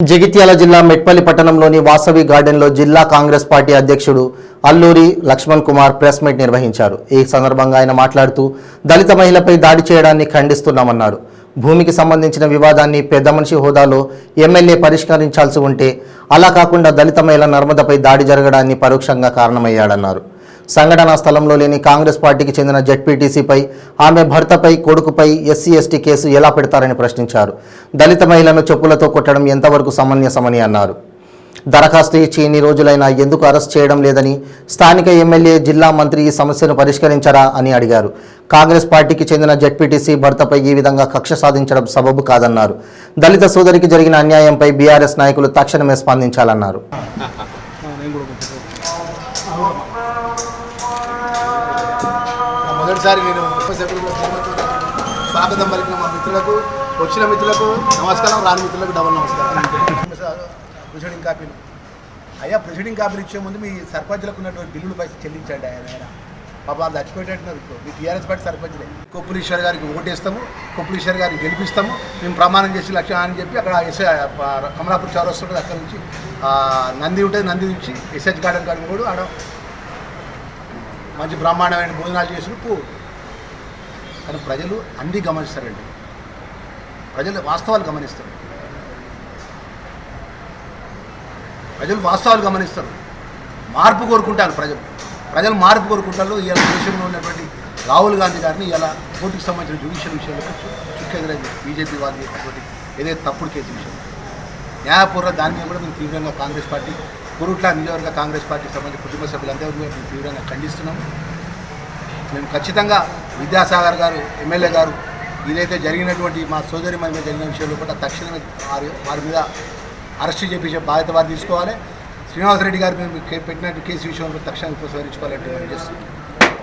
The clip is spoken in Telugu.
జగిత్యాల జిల్లా మెట్పల్లి పట్టణంలోని వాసవి గార్డెన్లో జిల్లా కాంగ్రెస్ పార్టీ అధ్యక్షుడు అల్లూరి లక్ష్మణ్ కుమార్ ప్రెస్ మీట్ నిర్వహించారు. ఈ సందర్భంగా ఆయన మాట్లాడుతూ దళిత మహిళపై దాడి చేయడాన్ని ఖండిస్తున్నామన్నారు భూమికి సంబంధించిన వివాదాన్ని పెద్ద మనిషి హోదాలో ఎమ్మెల్యే పరిష్కరించాల్సి ఉంటే అలా కాకుండా దళిత మహిళ నర్మదపై దాడి జరగడాన్ని పరోక్షంగా కారణమయ్యాడన్నారు. సంఘటనా స్థలంలో లేని కాంగ్రెస్ పార్టీకి చెందిన జడ్పీటీసీపై ఆమె భర్తపై కొడుకుపై ఎస్సీ ఎస్టీ కేసు ఎలా పెడతారని ప్రశ్నించారు. దళిత మహిళను చెప్పులతో కొట్టడం ఎంతవరకు సమంజసమని అన్నారు. దరఖాస్తు ఇచ్చి ఇన్ని రోజులైనా ఎందుకు అరెస్ట్ చేయడం లేదని స్థానిక ఎమ్మెల్యే జిల్లా మంత్రి ఈ సమస్యను పరిష్కరించరా అని అడిగారు. కాంగ్రెస్ పార్టీకి చెందిన జడ్పీటీసీ భర్తపై ఈ విధంగా కక్ష సాధించడం సబబు కాదన్నారు. దళిత సోదరికి జరిగిన అన్యాయంపై బీఆర్ఎస్ నాయకులు తక్షణమే స్పందించాలన్నారు. మొదటిసారి నేను ముప్పై సభ్యులకు స్వాగతం పలికిన మా మిత్రులకు వచ్చిన మిత్రులకు నమస్కారం రాని మిత్రులకు డబల్ నమస్కారం. ప్రొసీడింగ్ కాపీలు. అయ్యా ప్రొసీడింగ్ కాపీలు ఇచ్చే ముందు మీ సర్పంచ్లకు ఉన్నటువంటి బిల్లులు పైసలు చెల్లించండి ఆయన. పాప వాళ్ళు చచ్చిపోయేటట్టున్నారు ఇప్పుడు. మీ టీఆర్ఎస్ పార్టీ సర్పంచ్లే. కొప్పులీశ్వర్ గారికి ఓటేస్తాము కొప్పులీశ్వర్ గారిని గెలిపిస్తాము. మేము ప్రమాణం చేసి లక్ష్యం అని చెప్పి అక్కడ ఎస్ఐ కమలాపూర్ చౌరస్ ఉంటుంది అక్కడ నుంచి నంది ఉంటుంది నంది నుంచి ఎస్హెచ్ గార్డెన్ కాడ కూడా ఆడ మంచి బ్రహ్మాండమైన భోజనాలు చేసిన కానీ ప్రజలు అన్నీ గమనిస్తారండి. ప్రజలు వాస్తవాలు గమనిస్తారు. ప్రజలు వాస్తవాలు గమనిస్తారు. మార్పు కోరుకుంటారు ప్రజలు. ప్రజలు మార్పు కోరుకుంటారు. ఇలా దేశంలో ఉన్నటువంటి రాహుల్ గాంధీ గారిని ఇలా కోర్టుకు సంబంధించిన జ్యుడిషియల్ విషయంలో చుక్కెదురైంది బీజేపీ వారి ఏదైతే తప్పుడు కేసు విషయం. న్యాయపూర్వ దాని మీద కూడా మేము తీవ్రంగా కాంగ్రెస్ పార్టీ కురుట్ల నియోజకవర్గ కాంగ్రెస్ పార్టీకి సంబంధించిన కుటుంబ సభ్యులందరూ కూడా మేము తీవ్రంగా ఖండిస్తున్నాము మేము ఖచ్చితంగా విద్యాసాగర్ గారు ఎమ్మెల్యే గారు ఇదైతే జరిగినటువంటి మా సోదరి మీద జరిగిన విషయంలో కూడా తక్షణమే వారి వారి మీద అరెస్ట్ చేపించే బాధ్యత వారు తీసుకోవాలి. శ్రీనివాసరెడ్డి గారు మేము కే- పెట్టినట్టు కేసు విషయంలో తక్షణం ఉపసంహరించుకోవాలంటే మనం చేస్తున్నాం